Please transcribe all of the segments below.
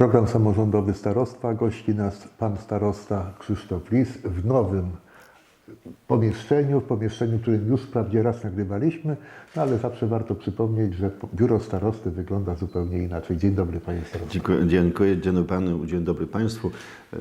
Program samorządowy Starostwa. Gości nas pan starosta Krzysztof Lis w nowym pomieszczeniu, w pomieszczeniu, którym już wprawdzie raz nagrywaliśmy, no ale zawsze warto przypomnieć, że biuro starosty wygląda zupełnie inaczej. Dzień dobry panie. Dziękuję, dziękuję. Dzień dobry panu, dzień dobry państwu.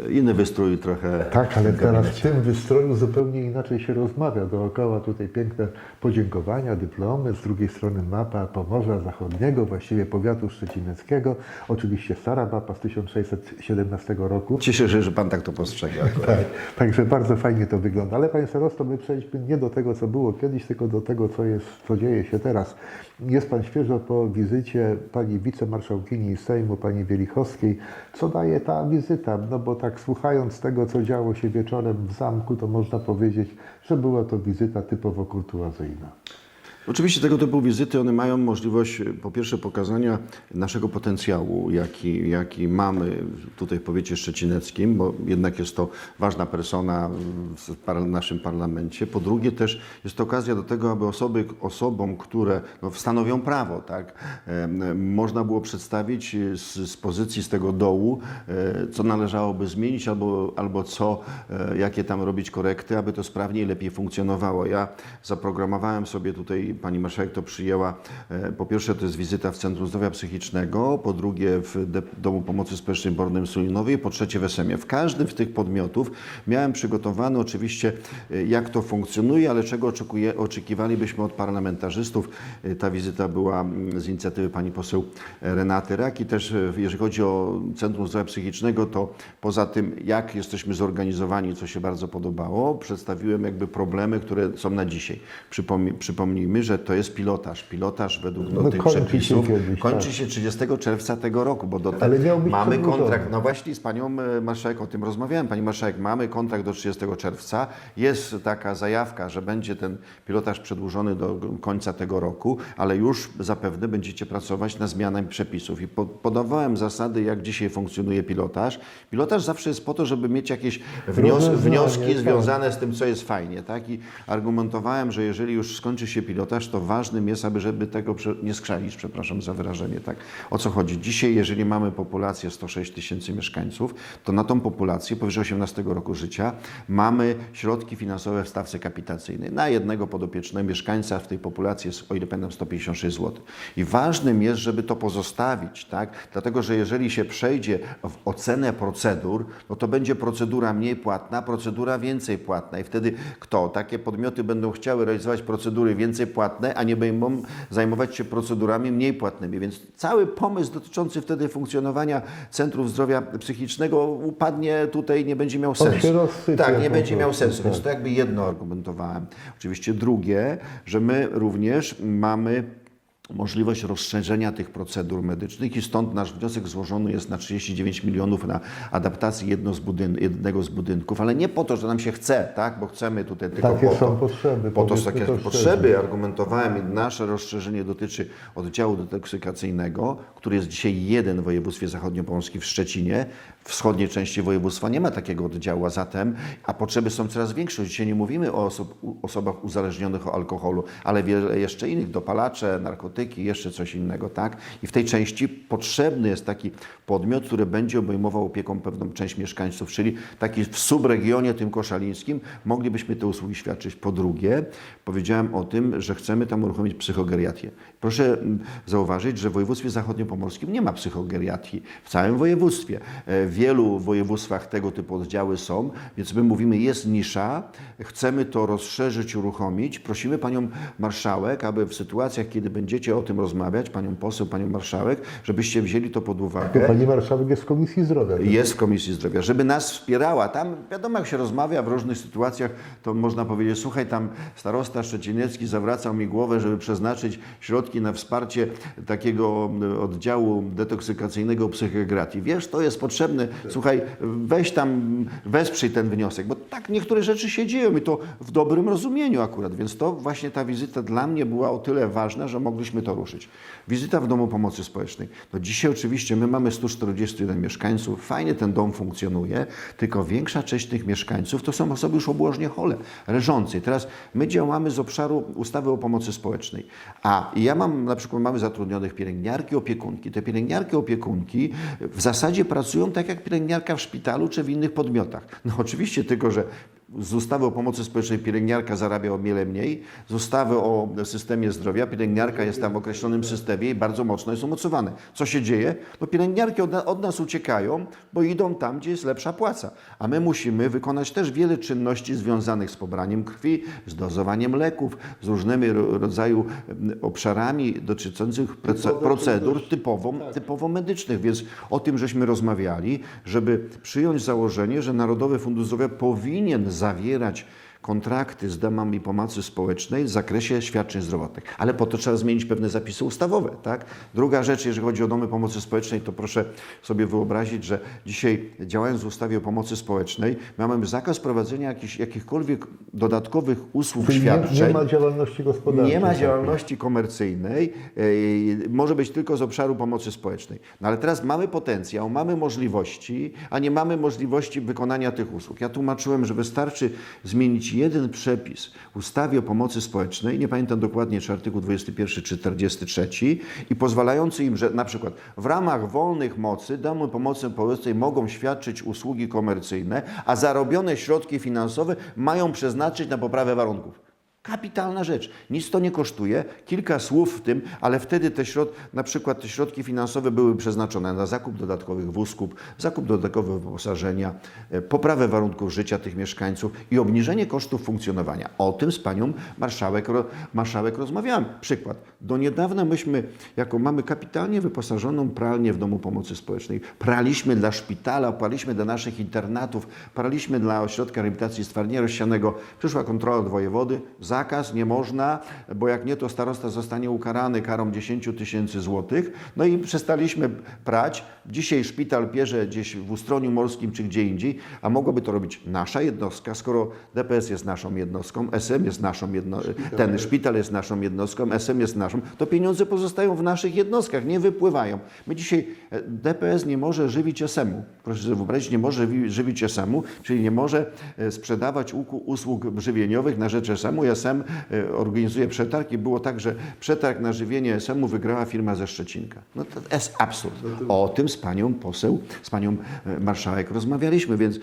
E, Inny wystrój trochę. Tak, ale w teraz w tym wystroju zupełnie inaczej się rozmawia. Dookoła tutaj piękne podziękowania, dyplomy, z drugiej strony mapa Pomorza Zachodniego, właściwie powiatu szczecineckiego. Oczywiście stara mapa z 1617 roku. Cieszę się, że pan tak to postrzega. Tak, także bardzo fajnie to wygląda. Ale panie starosto, my przejdźmy nie do tego, co było kiedyś, tylko do tego, co, jest, co dzieje się teraz. Jest pan świeżo po wizycie pani wicemarszałkini Sejmu, pani Wielichowskiej. Co daje ta wizyta? No bo tak słuchając tego, co działo się wieczorem w zamku, to można powiedzieć, że była to wizyta typowo kurtuazyjna. Oczywiście tego typu wizyty, one mają możliwość e, po pierwsze pokazania naszego potencjału, jaki, jaki mamy tutaj w powiecie szczecineckim, bo jednak jest to ważna persona w naszym parlamencie. Po drugie też jest to okazja do tego, aby osoby, osobom, które no, stanowią prawo, tak, można było przedstawić e, z, z pozycji, z tego dołu, e, co należałoby zmienić albo, albo co, jakie tam robić korekty, aby to sprawniej, lepiej funkcjonowało. Ja zaprogramowałem sobie tutaj, pani marszałek to przyjęła, e, po pierwsze to jest wizyta w Centrum Zdrowia Psychicznego, po drugie w Domu Pomocy Społecznej Bornym Sulinowej, po trzecie w SM-ie. W każdym z tych podmiotów miałem przygotowany oczywiście, e, jak to funkcjonuje, ale czego oczekuje, oczekiwalibyśmy od parlamentarzystów. E, Ta wizyta była z inicjatywy pani poseł Renaty Raki. Też jeżeli chodzi o Centrum Zdrowia Psychicznego, to poza tym, jak jesteśmy zorganizowani, co się bardzo podobało, przedstawiłem jakby problemy, które są na dzisiaj. Przypomnij, przypomnijmy, że to jest pilotaż. Pilotaż według no, tych kończy się przepisów kiedyś, kończy tak. się 30 czerwca tego roku, bo do Ale miał być mamy kontrakt. No właśnie z panią e, marszałek o tym rozmawiałem. Pani marszałek, mamy kontrakt do 30 czerwca. Jest taka zajawka, że będzie ten pilotaż przedłużony do końca tego roku, ale już zapewne będziecie pracować na zmianę przepisów. I po, podawałem zasady, jak dzisiaj funkcjonuje pilotaż. Pilotaż zawsze jest po to, żeby mieć jakieś wnios, wnioski tak. związane z tym, co jest fajnie. Tak? I argumentowałem, że jeżeli już skończy się pilotaż, to ważnym jest, aby żeby tego nie skrzalić, przepraszam za wyrażenie. Tak? O co chodzi? Dzisiaj, jeżeli mamy populację 106 tysięcy mieszkańców, to na tą populację powyżej 18 roku życia mamy środki finansowe w stawce kapitacyjnej. Na jednego podopiecznego mieszkańca w tej populacji jest, o ile pamiętam, 156 zł. I ważnym jest, żeby to pozostawić, tak? dlatego że jeżeli się przejdzie w ocenę procedur, no to będzie procedura mniej płatna, procedura więcej płatna. I wtedy kto? Takie podmioty będą chciały realizować procedury więcej płatne, a nie będą zajmować się procedurami mniej płatnymi. Więc cały pomysł dotyczący wtedy funkcjonowania Centrów Zdrowia Psychicznego upadnie tutaj, nie będzie miał sensu. tak, nie będzie miał sensu. Więc tak. to jakby jedno argumentowałem. Oczywiście drugie, że my również mamy możliwość rozszerzenia tych procedur medycznych i stąd nasz wniosek złożony jest na 39 milionów na adaptację z jednego z budynków, ale nie po to, że nam się chce, tak, bo chcemy tutaj tylko Takie po są to. potrzeby, Po to są takie to potrzeby. szczerze. Argumentowałem nasze rozszerzenie dotyczy oddziału detoksykacyjnego, który jest dzisiaj jeden w województwie zachodniopomorskim w Szczecinie. W wschodniej części województwa nie ma takiego oddziału, a zatem, a potrzeby są coraz większe. Dzisiaj nie mówimy o osobach uzależnionych od alkoholu, ale wiele jeszcze innych, dopalacze, narkotyki, jeszcze coś innego, tak? I w tej części potrzebny jest taki podmiot, który będzie obejmował opieką pewną część mieszkańców, czyli taki w subregionie tym koszalińskim moglibyśmy te usługi świadczyć. Po drugie, powiedziałem o tym, że chcemy tam uruchomić psychogeriatrię. Proszę mm, zauważyć, że w województwie zachodniopomorskim nie ma psychogeriatrii. W całym województwie. E, W wielu województwach tego typu oddziały są, więc my mówimy, jest nisza, chcemy to rozszerzyć, uruchomić. Prosimy Panią Marszałek, aby w sytuacjach, kiedy będziecie o tym rozmawiać, Panią poseł, Panią Marszałek, żebyście wzięli to pod uwagę. Pani marszałek jest w Komisji Zdrowia. Jest w Komisji Zdrowia, żeby nas wspierała. Tam wiadomo, jak się rozmawia w różnych sytuacjach, to można powiedzieć, słuchaj, tam starosta szczecinecki zawracał mi głowę, żeby przeznaczyć środki na wsparcie takiego oddziału detoksykacyjnego psychogeratii. Wiesz, to jest potrzebne. Słuchaj, weź tam, wesprzyj ten wniosek, bo tak niektóre rzeczy się dzieją i to w dobrym rozumieniu akurat. Więc to właśnie ta wizyta dla mnie była o tyle ważna, że mogliśmy powinniśmy to ruszyć. Wizyta w Domu Pomocy Społecznej. No dzisiaj oczywiście my mamy 141 mieszkańców, fajnie ten dom funkcjonuje, tylko większa część tych mieszkańców to są osoby już obłożnie chole, leżące. Teraz my działamy z obszaru ustawy o pomocy społecznej, a ja mam, na przykład mamy zatrudnionych pielęgniarki, opiekunki. Te pielęgniarki, opiekunki w zasadzie pracują tak jak pielęgniarka w szpitalu czy w innych podmiotach. No oczywiście tylko, że z ustawy o pomocy społecznej pielęgniarka zarabia o wiele mniej, z ustawy o systemie zdrowia pielęgniarka jest tam w określonym systemie i bardzo mocno jest umocowane. Co się dzieje? No pielęgniarki od, od nas uciekają, bo idą tam, gdzie jest lepsza płaca. A my musimy wykonać też wiele czynności związanych z pobraniem krwi, z dozowaniem leków, z różnymi ro, rodzaju em, obszarami dotyczących proce- procedur typowo, typowo medycznych. Więc o tym żeśmy rozmawiali, żeby przyjąć założenie, że Narodowy Fundusz Zdrowia powinien zawierać kontrakty z domami pomocy społecznej w zakresie świadczeń zdrowotnych. Ale po to trzeba zmienić pewne zapisy ustawowe. Tak? Druga rzecz, jeżeli chodzi o domy pomocy społecznej, to proszę sobie wyobrazić, że dzisiaj działając w ustawie o pomocy społecznej, mamy zakaz prowadzenia jakichś, jakichkolwiek dodatkowych usług Czyli świadczeń. nie ma działalności gospodarczej. Nie ma działalności komercyjnej, e, może być tylko z obszaru pomocy społecznej. No ale teraz mamy potencjał, mamy możliwości, a nie mamy możliwości wykonania tych usług. Ja tłumaczyłem, że wystarczy zmienić jeden przepis w ustawie o pomocy społecznej, nie pamiętam dokładnie czy artykuł 21 czy 43 i pozwalający im, że na przykład w ramach wolnych mocy domy pomocy społecznej mogą świadczyć usługi komercyjne, a zarobione środki finansowe mają przeznaczyć na poprawę warunków. Kapitalna rzecz. Nic to nie kosztuje. Kilka słów w tym, ale wtedy te środ, na przykład te środki finansowe były przeznaczone na zakup dodatkowych wózków, zakup dodatkowego wyposażenia, e, poprawę warunków życia tych mieszkańców i obniżenie kosztów funkcjonowania. O tym z panią marszałek, marszałek rozmawiałem. Przykład. Do niedawna myśmy, jako mamy kapitalnie wyposażoną pralnię w Domu Pomocy Społecznej, praliśmy dla szpitala, praliśmy dla naszych internatów, praliśmy dla ośrodka rehabilitacji stwardnienia rozsianego. Przyszła kontrola od wojewody, zakaz, nie można, bo jak nie, to starosta zostanie ukarany karą 10 tysięcy złotych. No i przestaliśmy prać. Dzisiaj szpital bierze gdzieś w Ustroniu Morskim czy gdzie indziej, a mogłaby to robić nasza jednostka, skoro DPS jest naszą jednostką, SM jest naszą jednostką, ten szpital jest naszą jednostką, SM jest naszą, to pieniądze pozostają w naszych jednostkach, nie wypływają. My dzisiaj, e, DPS nie może żywić SM-u, proszę sobie wyobrazić, nie może wi- żywić SM-u, czyli nie może e, sprzedawać usług żywieniowych na rzecz SM-u. SM e, organizuje przetarg i było tak, że przetarg na żywienie SM-u wygrała firma ze Szczecinka. No to jest absurd. O tym z panią poseł, z panią e, marszałek rozmawialiśmy, więc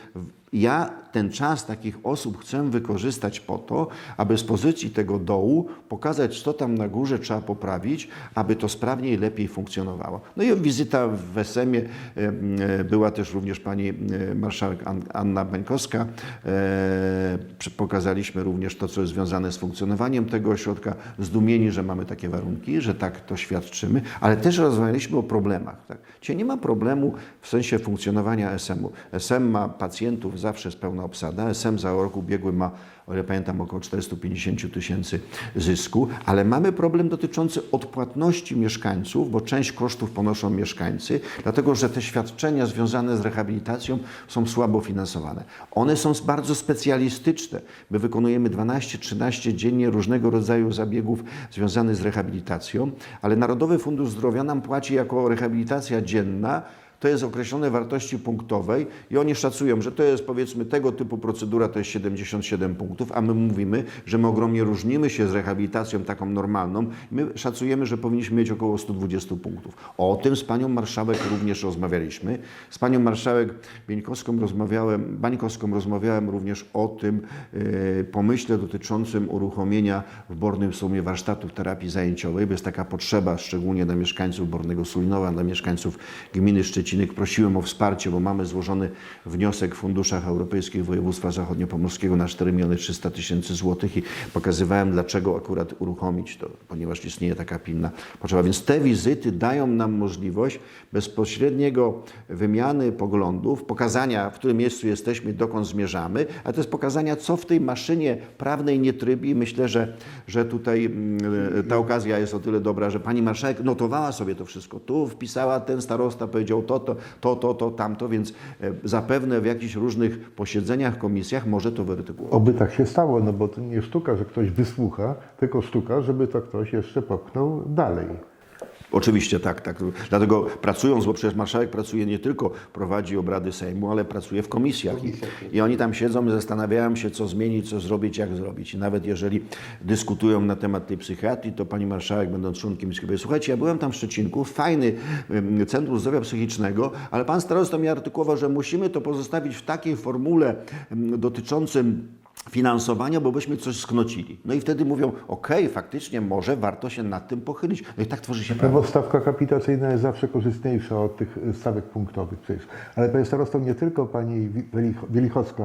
ja ten czas takich osób chcę wykorzystać po to, aby z pozycji tego dołu pokazać, co tam na górze trzeba poprawić, aby to sprawniej lepiej funkcjonowało. No i wizyta w SM-ie e, była też również pani e, marszałek An- Anna Bańkowska. E, Pokazaliśmy również to, co jest związane z funkcjonowaniem tego ośrodka. Zdumieni, że mamy takie warunki, że tak to świadczymy, ale też rozmawialiśmy o problemach. Tak? Dzisiaj nie ma problemu w sensie funkcjonowania SM-u. SM ma pacjentów, zawsze jest pełna obsada. SM za rok ubiegły ma, o ile pamiętam, około 450 tysięcy zysku, ale mamy problem dotyczący odpłatności mieszkańców, bo część kosztów ponoszą mieszkańcy, dlatego że te świadczenia związane z rehabilitacją są słabo finansowane. One są bardzo specjalistyczne. My wykonujemy 12-13 dziennie różnego rodzaju zabiegów związanych z rehabilitacją, ale Narodowy Fundusz Zdrowia nam płaci jako rehabilitacja dzienna to jest określone wartości punktowej i oni szacują, że to jest powiedzmy tego typu procedura to jest 77 punktów, a my mówimy, że my ogromnie różnimy się z rehabilitacją taką normalną. My szacujemy, że powinniśmy mieć około 120 punktów. O tym z panią marszałek również rozmawialiśmy. Z panią marszałek Bieńkowską rozmawiałem, Bańkowską rozmawiałem również o tym e, pomyśle dotyczącym uruchomienia w Bornym Sumie warsztatów terapii zajęciowej, bo jest taka potrzeba, szczególnie dla mieszkańców Bornego Sulinowa, dla mieszkańców gminy Szczecinek. Prosiłem o wsparcie, bo mamy złożony wniosek w funduszach europejskich województwa zachodniopomorskiego na 4 miliony 300 tysięcy złotych i pokazywałem, dlaczego akurat uruchomić to, ponieważ istnieje taka pilna potrzeba. Więc te wizyty dają nam możliwość bezpośredniego wymiany poglądów, pokazania, w którym miejscu jesteśmy, dokąd zmierzamy, a to jest pokazania, co w tej maszynie prawnej nie trybi. Myślę, że, że tutaj mm, ta okazja jest o tyle dobra, że pani marszałek notowała sobie to wszystko. Tu wpisała ten starosta, powiedział to, to, to, to, to, to tamto, więc e, zapewne w jakichś różnych posiedzeniach, komisjach może to wyartykułować. Oby tak się stało, no bo to nie sztuka, że ktoś wysłucha, tylko sztuka, żeby to ktoś jeszcze popchnął dalej. Oczywiście tak, tak. Dlatego pracując, bo przecież marszałek pracuje nie tylko, prowadzi obrady Sejmu, ale pracuje w komisjach. I, I oni tam siedzą i zastanawiają się, co zmienić, co zrobić, jak zrobić. I nawet jeżeli dyskutują na temat tej psychiatrii, to pani marszałek, będąc członkiem powie, słuchajcie, ja byłem tam w Szczecinku, fajny Centrum Zdrowia Psychicznego, ale pan starosta mi artykułował, że musimy to pozostawić w takiej formule dotyczącym finansowania, bo byśmy coś sknocili. No i wtedy mówią, okej, faktycznie może warto się nad tym pochylić. No i tak tworzy się prawo. stawka kapitacyjna jest zawsze korzystniejsza od tych y, stawek punktowych przecież. Ale panie starostą, nie tylko pani Wi- Wielich- Wielichowska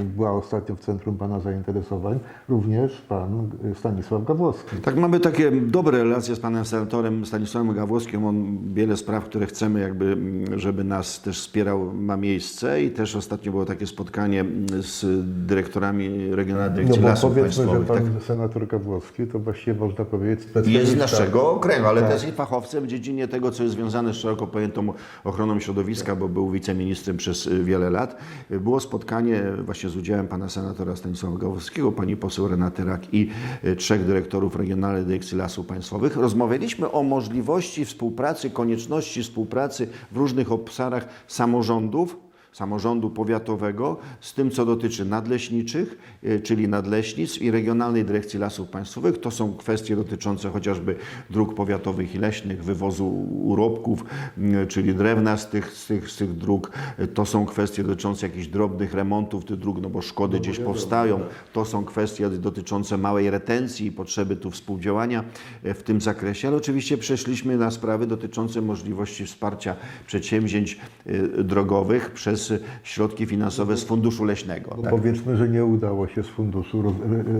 y, była ostatnio w centrum pana zainteresowań, również pan y, Stanisław Gawłowski. Tak, mamy takie dobre relacje z panem senatorem Stanisławem Gawłowskim. On wiele spraw, które chcemy, jakby, żeby nas też wspierał, ma miejsce i też ostatnio było takie spotkanie z dyrektorami Regionalnej No Lasów powiedzmy, że Państwowych. pan Tak. senator Gawłowski to właściwie można powiedzieć Jest z specjalista. naszego okręgu, ale Tak. też i fachowcem w dziedzinie tego, co jest związane z szeroko pojętą ochroną środowiska, bo był wiceministrem przez y, wiele lat. Było spotkanie właśnie z udziałem pana senatora Stanisława Gawłowskiego, pani poseł Renaty Rak i y, trzech dyrektorów Regionalnej Dyrekcji Lasów Państwowych. Rozmawialiśmy o możliwości współpracy, konieczności współpracy w różnych obszarach samorządów samorządu powiatowego z tym, co dotyczy nadleśniczych, e, czyli nadleśnictw i Regionalnej Dyrekcji Lasów Państwowych. To są kwestie dotyczące chociażby dróg powiatowych i leśnych, wywozu urobków, m, czyli drewna z tych, z tych, z tych dróg. To są kwestie dotyczące jakichś drobnych remontów tych dróg, no bo szkody gdzieś powstają. To są kwestie dotyczące małej retencji i potrzeby tu współdziałania e, w tym zakresie, ale oczywiście przeszliśmy na sprawy dotyczące możliwości wsparcia przedsięwzięć e, drogowych przez środki finansowe z Funduszu Leśnego. Bo Tak? Powiedzmy, że nie udało się z Funduszu Roz,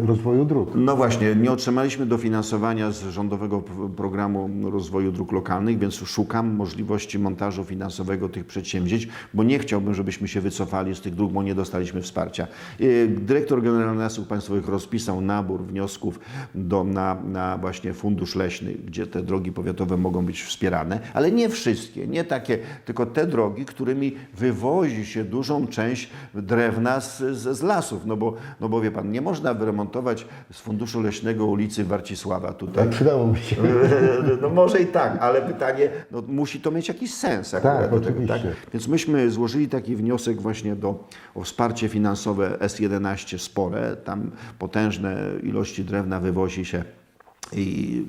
Rozwoju Dróg. No właśnie, nie otrzymaliśmy dofinansowania z Rządowego Programu Rozwoju Dróg Lokalnych, więc szukam możliwości montażu finansowego tych przedsięwzięć, bo nie chciałbym, żebyśmy się wycofali z tych dróg, bo nie dostaliśmy wsparcia. E, Dyrektor Generalny Lasów Państwowych rozpisał nabór wniosków do, na, na właśnie Fundusz Leśny, gdzie te drogi powiatowe mogą być wspierane, ale nie wszystkie, nie takie, tylko te drogi, którymi wywozi się dużą część drewna z, z, z lasów, no bo, no bo wie Pan, nie można wyremontować z Funduszu Leśnego ulicy Warcisława tutaj. Tak, przydałoby się. No może i tak, ale pytanie, no musi to mieć jakiś sens akurat Tak, do tego, oczywiście. Więc myśmy złożyli taki wniosek właśnie do, o wsparcie finansowe S11 spore, tam potężne ilości drewna wywozi się i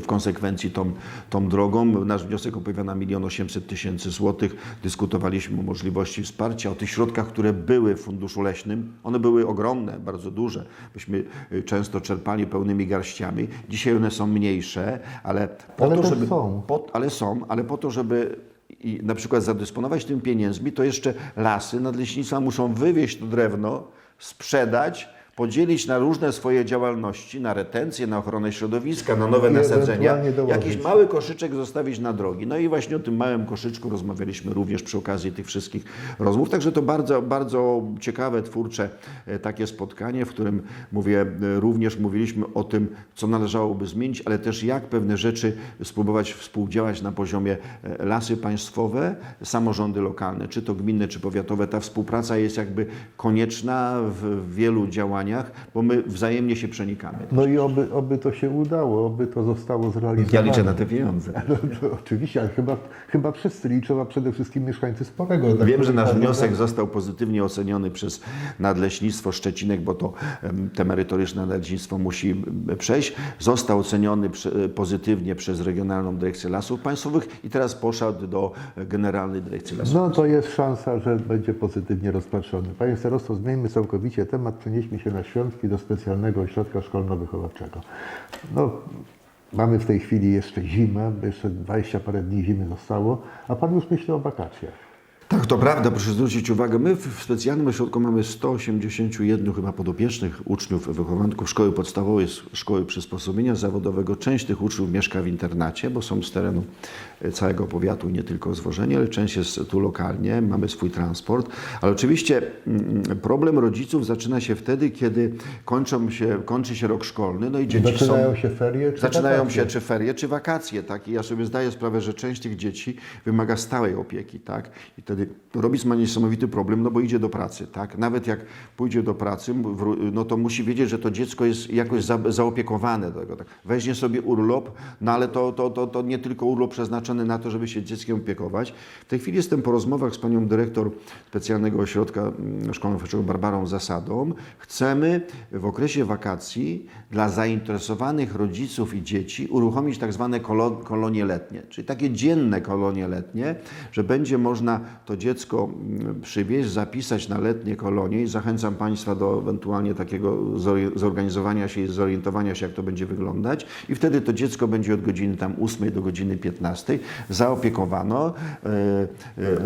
w, konsekwencji tą, tą drogą. Nasz wniosek opowiada 1 800 tysięcy złotych. Dyskutowaliśmy o możliwości wsparcia, o tych środkach, które były w Funduszu Leśnym. One były ogromne, bardzo duże. Myśmy y, często czerpali pełnymi garściami. Dzisiaj one są mniejsze, ale po Ale to, też żeby... są. Po, ale są, ale po to, żeby i na przykład zadysponować tym pieniędzmi, to jeszcze lasy, nadleśnictwa muszą wywieźć to drewno, sprzedać, podzielić na różne swoje działalności, na retencję, na ochronę środowiska, na nowe nasadzenia, jakiś mały koszyczek zostawić na drogi. No i właśnie o tym małym koszyczku rozmawialiśmy również przy okazji tych wszystkich rozmów. Także to bardzo, bardzo ciekawe, twórcze e, takie spotkanie, w którym mówię, e, również mówiliśmy o tym, co należałoby zmienić, ale też jak pewne rzeczy spróbować współdziałać na poziomie e, lasy państwowe, samorządy lokalne, czy to gminne, czy powiatowe. Ta współpraca jest jakby konieczna w wielu działaniach, bo my wzajemnie się przenikamy. No i oby, oby to się udało, oby to zostało zrealizowane. Ja liczę na te pieniądze. No, to oczywiście, ale chyba, chyba wszyscy liczą, a przede wszystkim mieszkańcy Sporego. Tak Wiem, że nasz wniosek został pozytywnie oceniony przez Nadleśnictwo Szczecinek, bo to te merytoryczne nadleśnictwo musi przejść. Został oceniony pozytywnie przez Regionalną Dyrekcję Lasów Państwowych i teraz poszedł do Generalnej Dyrekcji Lasów. No to jest szansa, że będzie pozytywnie rozpatrzony. Panie starosto, zmieńmy całkowicie temat, przenieśmy się na świątki do specjalnego ośrodka szkolno-wychowawczego. No, mamy w tej chwili jeszcze zimę, jeszcze 20 parę dni zimy zostało, a Pan już myśli o wakacjach. Tak, to prawda, proszę zwrócić uwagę. My w specjalnym ośrodku mamy 181 chyba podopiecznych uczniów, wychowanków szkoły podstawowej, szkoły przysposobienia zawodowego. Część tych uczniów mieszka w internacie, bo są z terenu e, całego powiatu, nie tylko z Worzenia, ale część jest tu lokalnie, mamy swój transport. Ale oczywiście mm, problem rodziców zaczyna się wtedy, kiedy kończą się, kończy się rok szkolny, no i dzieci są... Zaczynają się ferie czy Zaczynają wakacje? się czy ferie, czy wakacje, tak? I ja sobie zdaję sprawę, że część tych dzieci wymaga stałej opieki, tak? I wtedy rodzic ma niesamowity problem, no bo idzie do pracy, tak? Nawet jak pójdzie do pracy, no to musi wiedzieć, że to dziecko jest jakoś za, zaopiekowane tego, tak? Weźmie sobie urlop, no ale to, to, to, to nie tylko urlop przeznaczony na to, żeby się dzieckiem opiekować. W tej chwili jestem po rozmowach z panią dyrektor specjalnego ośrodka mm, szkolno-wychowawczego Barbarą Zasadą. Chcemy w okresie wakacji dla zainteresowanych rodziców i dzieci uruchomić tak zwane kolo- kolonie letnie, czyli takie dzienne kolonie letnie, że będzie można to dziecko mm, przywieźć, zapisać na letnie kolonie i zachęcam Państwa do ewentualnie takiego zorganizowania się i zorientowania się, jak to będzie wyglądać i wtedy to dziecko będzie od godziny tam 8 do godziny 15 zaopiekowano. e,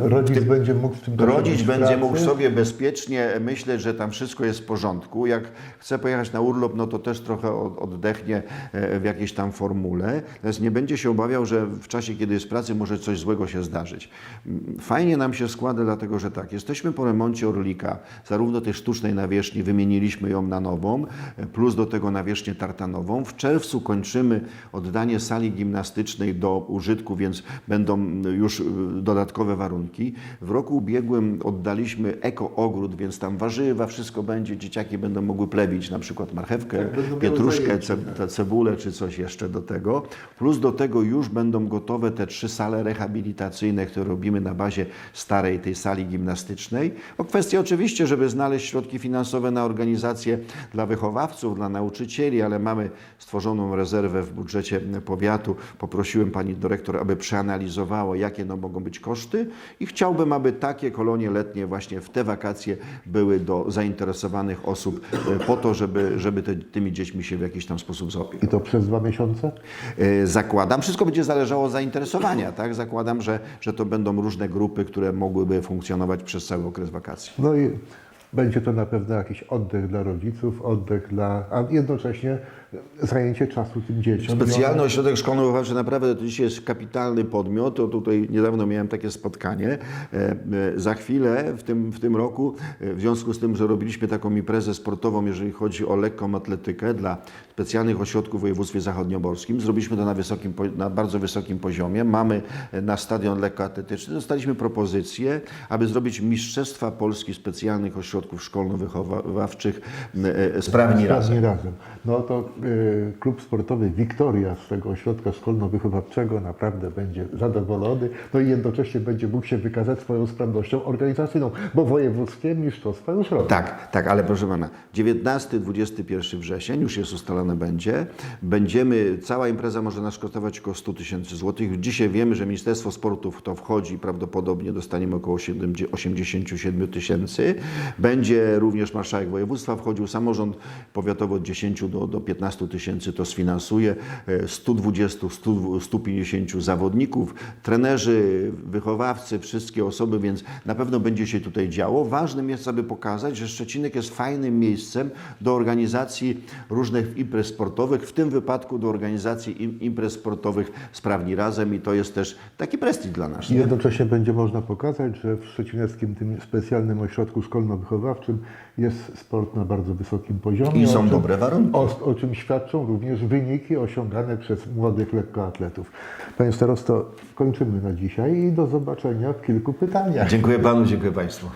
e, Rodzic będzie mógł w tym Rodzic będzie pracy? mógł sobie bezpiecznie myśleć, że tam wszystko jest w porządku. Jak chce pojechać na urlop, no to też trochę od- oddechnie e, w jakiejś tam formule. Natomiast nie będzie się obawiał, że w czasie, kiedy jest w pracy, może coś złego się zdarzyć. Mm, Fajnie nam się składa, dlatego że tak, jesteśmy po remoncie Orlika, zarówno tej sztucznej nawierzchni, wymieniliśmy ją na nową, e, plus do tego nawierzchnię tartanową. W czerwcu kończymy oddanie sali gimnastycznej do użytku, więc będą już y, dodatkowe warunki. W roku ubiegłym oddaliśmy eko-ogród, więc tam warzywa, wszystko będzie, dzieciaki będą mogły plewić na przykład marchewkę, Tak, pietruszkę, zajęcie, te cebulę czy coś jeszcze do tego. Plus do tego już będą gotowe te trzy sale rehabilitacyjne, które robimy na bazie starej tej sali gimnastycznej. O kwestia oczywiście, żeby znaleźć środki finansowe na organizację dla wychowawców, dla nauczycieli, ale mamy stworzoną rezerwę w budżecie powiatu. Poprosiłem pani dyrektor, aby przeanalizowała, jakie no mogą być koszty i chciałbym, aby takie kolonie letnie właśnie w te wakacje były do zainteresowanych osób e, po to, żeby, żeby te, tymi dziećmi się w jakiś tam sposób zaopiekować. I to przez dwa miesiące? E, Zakładam, wszystko będzie zależało od zainteresowania, tak? Zakładam, że, że to będą różne grupy, które mogłyby funkcjonować przez cały okres wakacji. No i będzie to na pewno jakiś oddech dla rodziców, oddech dla, a jednocześnie zajęcie czasu tym dzieciom. Specjalny ośrodek szkolno-wychowawczy naprawdę to dzisiaj jest kapitalny podmiot. To tutaj niedawno miałem takie spotkanie. E, e, Za chwilę w tym, w tym roku, e, w związku z tym, że robiliśmy taką imprezę sportową, jeżeli chodzi o lekką atletykę dla specjalnych ośrodków w województwie zachodnioborskim, zrobiliśmy to na, wysokim, na bardzo wysokim poziomie. Mamy na stadion lekkoatletyczny, dostaliśmy propozycję, aby zrobić Mistrzostwa Polski specjalnych ośrodków szkolno-wychowawczych sprawni razem. Sprawni razem. No to klub sportowy Wiktoria z tego ośrodka szkolno-wychowawczego naprawdę będzie zadowolony, no i jednocześnie będzie mógł się wykazać swoją sprawnością organizacyjną, bo wojewódzkie mistrzostwa już robią. Tak, tak, ale proszę pana, 19-21 wrzesień już jest ustalone będzie. Będziemy, cała impreza może nas kosztować około 100 tysięcy złotych. Dzisiaj wiemy, że Ministerstwo Sportu w to wchodzi prawdopodobnie dostaniemy około 70 87 tysięcy. Będzie również marszałek województwa wchodził, samorząd powiatowy od 10 do, do 15 tysięcy to sfinansuje. E, 120, 100, 150 zawodników, trenerzy, wychowawcy, wszystkie osoby, więc na pewno będzie się tutaj działo. Ważnym jest, aby pokazać, że Szczecinek jest fajnym miejscem do organizacji różnych imprez sportowych, w tym wypadku do organizacji im, imprez sportowych Sprawni Razem i to jest też taki prestiż dla nas. I Nie? jednocześnie będzie można pokazać, że w Szczecineckim tym specjalnym ośrodku szkolno-wychowawczym jest sport na bardzo wysokim poziomie. I są czym- dobre warunki. O, o czym świadczą również wyniki osiągane przez młodych lekkoatletów. Panie starosto, kończymy na dzisiaj i do zobaczenia w kilku pytaniach. Dziękuję panu, dziękuję państwu.